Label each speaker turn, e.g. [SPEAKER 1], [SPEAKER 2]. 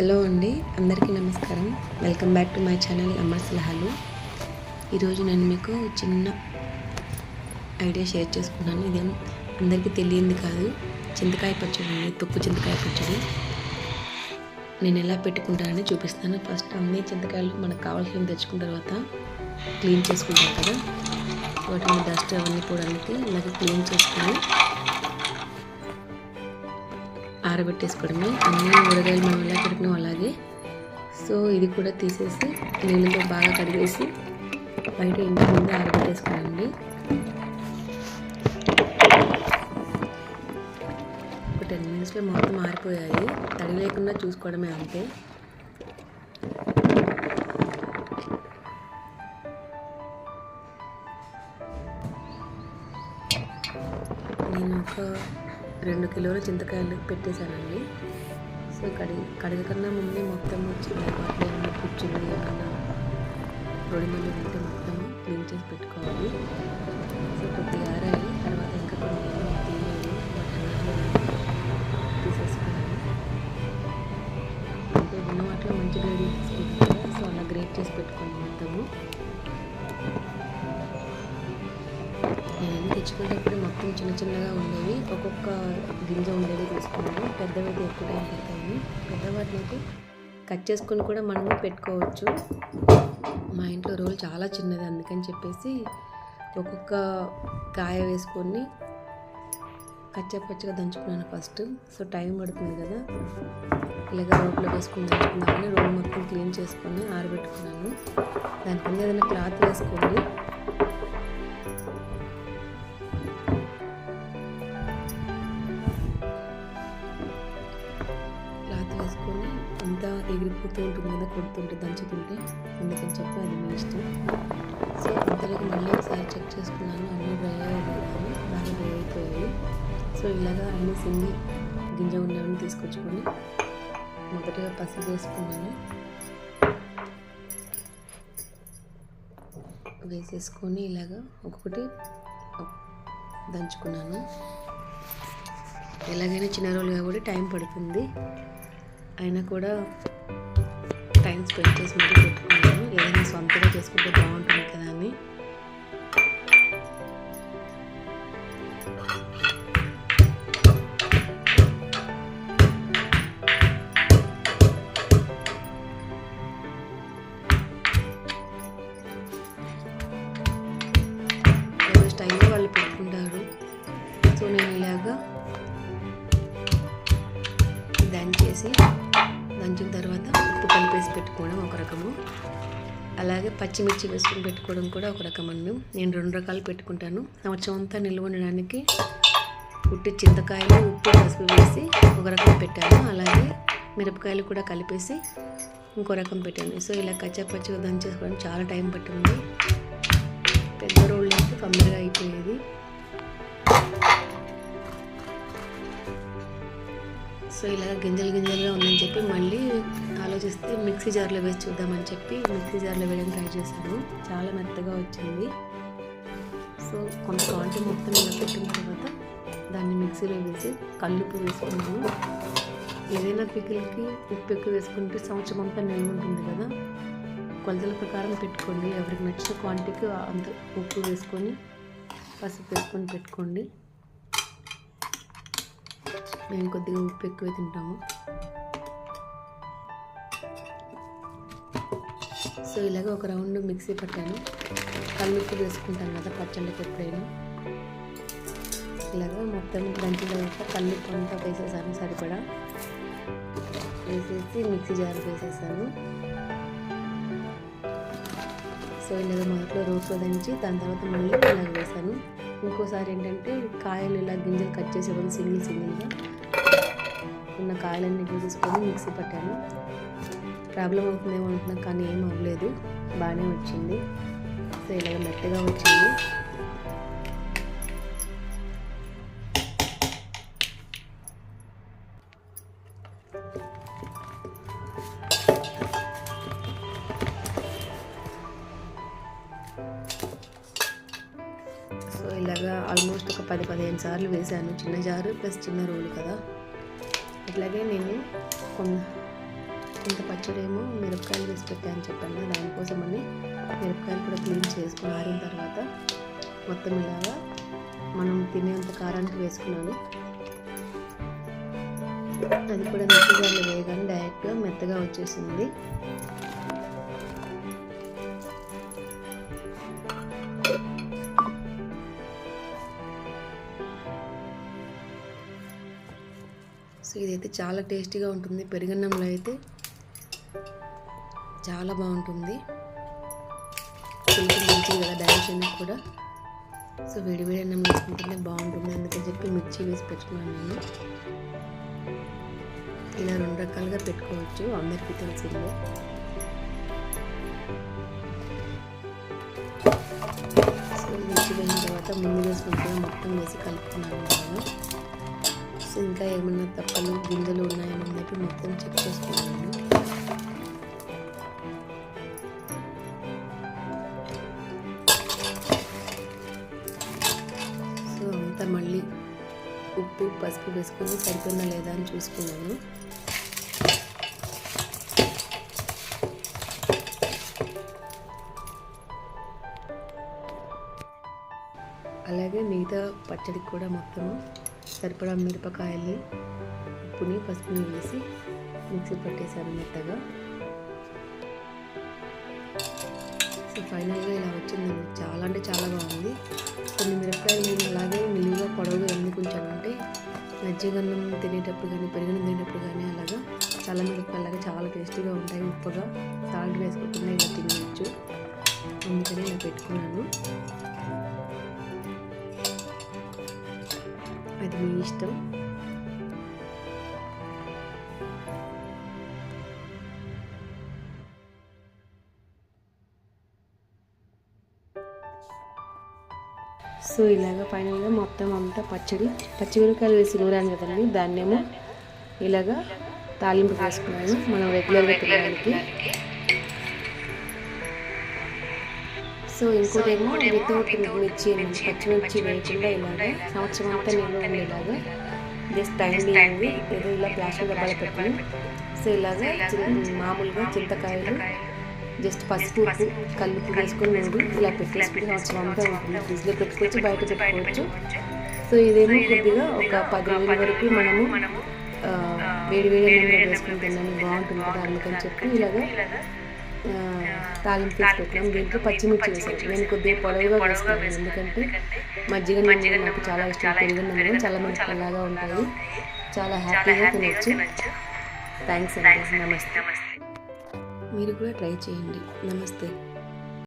[SPEAKER 1] Hello అండి అందరికీ నమస్కారం. Welcome back to my channel అమ్మ సలహాలు. ఈరోజు నేను మీకు చిన్న ఐడియా షేర్ చేసుకున్నాను. ఇదేం అందరికీ తెలియంది కాదు. చింతకాయ పచ్చడి అండి తొక్కు చింతకాయ పచ్చడి. నేను ఎలా పెట్టుకుంటానని చూపిస్తాను. ఫస్ట్ అన్ని చింతకాయలు మనకు కావాల్సినవి తెచ్చుకున్న తర్వాత క్లీన్ చేసుకుంటాం కదా. వాటిని డస్ట్ అవన్నీ పోవడానికి ఇలాగ క్లీన్ చేసుకుని ఆరబెట్టేసుకోవడమే. అన్ని ఊరగాయలు మనం ఎలా సో ఇది కూడా తీసేసి నీళ్ళతో బాగా కడిగేసి బయట ఇంటి ముందు ఆరబెట్టేసుకోండి ఒక టెన్ మినిట్స్లో మొత్తం ఆరిపోయాయి. తడి లేకుండా చూసుకోవడమే అంతే. నేను ఒక రెండు కిలోల చింతకాయలు పెట్టేశానండి. సో కడిగి కడగకన్నా ముందే మొత్తం వచ్చి వాటిలో ఏమైనా కుచ్చులు ఏమైనా రొడిమల్లి ఉంటే మొత్తం క్లీన్ చేసి పెట్టుకోవాలి. సో కొద్దిగా ఆరాయి తర్వాత ఇంకా కొన్ని ఏమైనా తీయలేదు. తీసేసుకున్నాను. అంటే ఉన్న వాటిలో మంచి గ్రేడ్ తీసుకుంటాం సో అలా గ్రేట్ చేసి పెట్టుకోండి మొత్తము. తెచ్చుకునేటప్పుడు మొత్తం చిన్న చిన్నగా ఉండేవి. ఒక్కొక్క గింజ ఉండేవి తీసుకున్నాను. పెద్దవైతే ఎక్కువ టైం పడతాయి. పెద్దవాటిని అయితే కట్ చేసుకుని కూడా మనము పెట్టుకోవచ్చు. మా ఇంట్లో రోల్ చాలా చిన్నది అందుకని చెప్పేసి ఒక్కొక్క కాయ వేసుకొని కచ్చపచ్చగా దంచుకున్నాను ఫస్ట్. సో టైం పడుతుంది కదా. ఇలాగ రోట్లో వేసుకుని దంచుకున్నాను రోల్ మొత్తం క్లీన్ చేసుకొని ఆరబెట్టుకున్నాను. దాని ఏదైనా క్లాత్ వేసుకోండి. అంతా ఉంటుంది కదా కొడుతుంటే దంచుతుంటే అందుకని చెప్పి అది మీ ఇష్టం. సో అంతలోకి మళ్ళీ ఒకసారి చెక్ చేసుకున్నాను అన్నీ డ్రై అయ్యాయి బాగా డ్రై అయిపోయాయి. సో ఇలాగా అన్ని సింగి గింజ ఉన్నవన్నీ తీసుకొచ్చుకొని మొదటగా పసుపు వేసుకున్నాను. వేసేసుకొని ఇలాగా ఒక్కొక్కటి దంచుకున్నాను. ఎలాగైనా చిన్న రోజులు కాబట్టి టైం పడుతుంది. అయినా కూడా టైం స్పెండ్ చేసి మరీ పెట్టుకున్నాను ఏదైనా సొంతగా చేసుకుంటే బాగుంటుంది కదా అని. వేసి పెట్టుకోవడం ఒక రకము. అలాగే పచ్చిమిర్చి వేసుకుని పెట్టుకోవడం కూడా ఒక రకం అన్నం నేను రెండు రకాలు పెట్టుకుంటాను. సంవత్సరం అంతా నిల్వ ఉండడానికి ఉట్టి చింతకాయలు ఉప్పు పసుపు వేసి ఒక రకం పెట్టాను. అలాగే మిరపకాయలు కూడా కలిపేసి ఇంకో రకం పెట్టాను. సో ఇలా కచ్చా దంచేసుకోవడం చాలా టైం పట్టింది. పెద్ద రోళ్ళు అయితే తొందరగా అయిపోయేది. సో ఇలా గింజలు గింజలుగా ఉందని చెప్పి మళ్ళీ ఆలోచిస్తే మిక్సీ జార్లో వేసి చూద్దామని చెప్పి మిక్సీ జార్లో వేయడం ట్రై చేశాను. చాలా మెత్తగా వచ్చింది. సో కొంత క్వాంటిటీ మొత్తం ఇలా పెట్టిన తర్వాత దాన్ని మిక్సీలో వేసి కల్లుప్పు వేసుకున్నాను ఏదైనా పికిల్కి ఉప్పు ఎక్కువ వేసుకుంటే సంవత్సరం అంతా నిల్వ ఉంటుంది కదా. కొలతల ప్రకారం పెట్టుకోండి. ఎవరికి నచ్చిన క్వాంటిటీకి అంత ఉప్పు వేసుకొని పసుపు వేసుకొని పెట్టుకోండి. మేము కొద్దిగా ఉప్పు ఎక్కువ తింటాము. సో ఇలాగ ఒక రౌండ్ మిక్సీ పట్టాను. కల్లుప్పు వేసుకుంటాం కదా పచ్చళ్ళకి ఎప్పుడైనా. ఇలాగ మొత్తం దంచిన తర్వాత కల్లుప్పు అంతా వేసేసాను సరిపడా. వేసేసి మిక్సీ జార్ వేసేసాను. సో ఇలాగ మొదట్లో రోట్లో దంచి దాని తర్వాత మళ్ళీ ఇలాగ వేసాను. ఇంకోసారి ఏంటంటే కాయలు ఇలా గింజలు కట్ చేసేవాళ్ళు సింగిల్ సింగిల్గా ఉన్న కాయలన్నీ తీసేసుకొని మిక్సీ పట్టాను. ప్రాబ్లం అవుతుందేమో అనుకున్నా కానీ ఏం అవ్వలేదు. బాగానే వచ్చింది. సో ఇలాగ మెత్తగా వచ్చింది. పది పదిహేను సార్లు వేసాను చిన్న జారు ప్లస్ చిన్న రోలు కదా. అట్లాగే నేను కొంత కొంత పచ్చడి మిరపకాయలు వేసి పెట్టాను చెప్పాను దానికోసమని మిరపకాయలు కూడా క్లీన్ చేసుకుని ఆరిన తర్వాత మొత్తం ఇలాగా మనం తినేంత కారానికి వేసుకున్నాను. అది కూడా మెత్తగా వేయగానే డైరెక్ట్గా మెత్తగా వచ్చేసింది. సో ఇదైతే చాలా టేస్టీగా ఉంటుంది. పెరుగన్నంలో అయితే చాలా బాగుంటుంది. కొంచెం మంచిది కదా డైజెషన్ కూడా. సో వేడి అన్నం వేసుకుంటేనే బాగుంటుంది. అందుకని చెప్పి మిర్చి వేసి పెట్టుకున్నాను నేను. ఇలా రెండు రకాలుగా పెట్టుకోవచ్చు అందరికీ తెలిసిందే. సో మిర్చి వేసిన తర్వాత ముందు వేసుకుంటే మొత్తం వేసి కలుపుకున్నాను నేను. సో ఇంకా ఏమన్నా తప్పలు గింజలు ఉన్నాయని చెప్పి మొత్తం చెక్ చేసుకున్నాను. సో అంతా మళ్ళీ ఉప్పు పసుపు వేసుకొని సరిపోయినా లేదా అని చూసుకున్నాను. అలాగే మిగతా పచ్చడికి కూడా మొత్తము సరిపడా మిరపకాయల్ని ఉప్పుని పసుపుని వేసి మిక్సీ పట్టేశాను మెత్తగా. సో ఫైనల్గా ఇలా వచ్చిందండి. చాలా అంటే చాలా బాగుంది. కొన్ని మిరపకాయలు నేను అలాగే నిలువుగా పొడవుగా ఎందుకుంటానంటే మజ్జిగన్నం తినేటప్పుడు కానీ పెరుగన్నం తినేటప్పుడు కానీ అలాగా చాలా మిరపకాయలు అలాగే చాలా టేస్టీగా ఉంటాయి. ఉప్పుగా సాల్ట్ వేసుకోకుండా ఇలా తినవచ్చు అందుకని ఇలా పెట్టుకున్నాను. మీ ఇష్టం. సో ఇలాగ ఫైనల్గా మొత్తం అంతా పచ్చడి పచ్చిమిరపకాయలు వేసి నూరాను కదండి దాన్నేమో ఇలాగా తాలింపు వేసుకున్నాను మనం రెగ్యులర్గా తినడానికి. సో ఇంకోటేమో వితౌట్ మిర్చి పచ్చిమిర్చి వేయకుండా ఇలాగా సంవత్సరం అంతా నిల్వ ఉండేలాగా జస్ట్ టైం అయింది ఏదో ఇలా ప్లాస్టిక్ డబ్బాలో పెట్టుకుని సో ఇలాగా మామూలుగా చింతకాయలు జస్ట్ పసుపు ఉప్పు కల్లుపు వేసుకొని నూరి ఇలా పెట్టేసుకుని సంవత్సరం అంతా ఉంటుంది. ఫ్రిడ్జ్లో పెట్టుకోవచ్చు బయట పెట్టుకోవచ్చు సో ఇదేమో కొద్దిగా ఒక పది రోజుల వరకు మనము వేడి వేడి వేసుకుని తినడానికి బాగుంటుంది కదా అందుకని చెప్పి ఇలాగా తాలింపు పెట్టినాం దీంట్లో పచ్చిమిర్చి వేసాను నేను కొద్దిగా పొడవుగా వేసుకున్నాను ఎందుకంటే మజ్జిగ నూనె నాకు చాలా ఇష్టం. పెరుగు నూనె చాలా మిరపకాయలాగా ఉంటాయి చాలా హ్యాపీగా తినొచ్చు. థ్యాంక్స్ అండి. నమస్తే. మీరు కూడా ట్రై చేయండి. నమస్తే.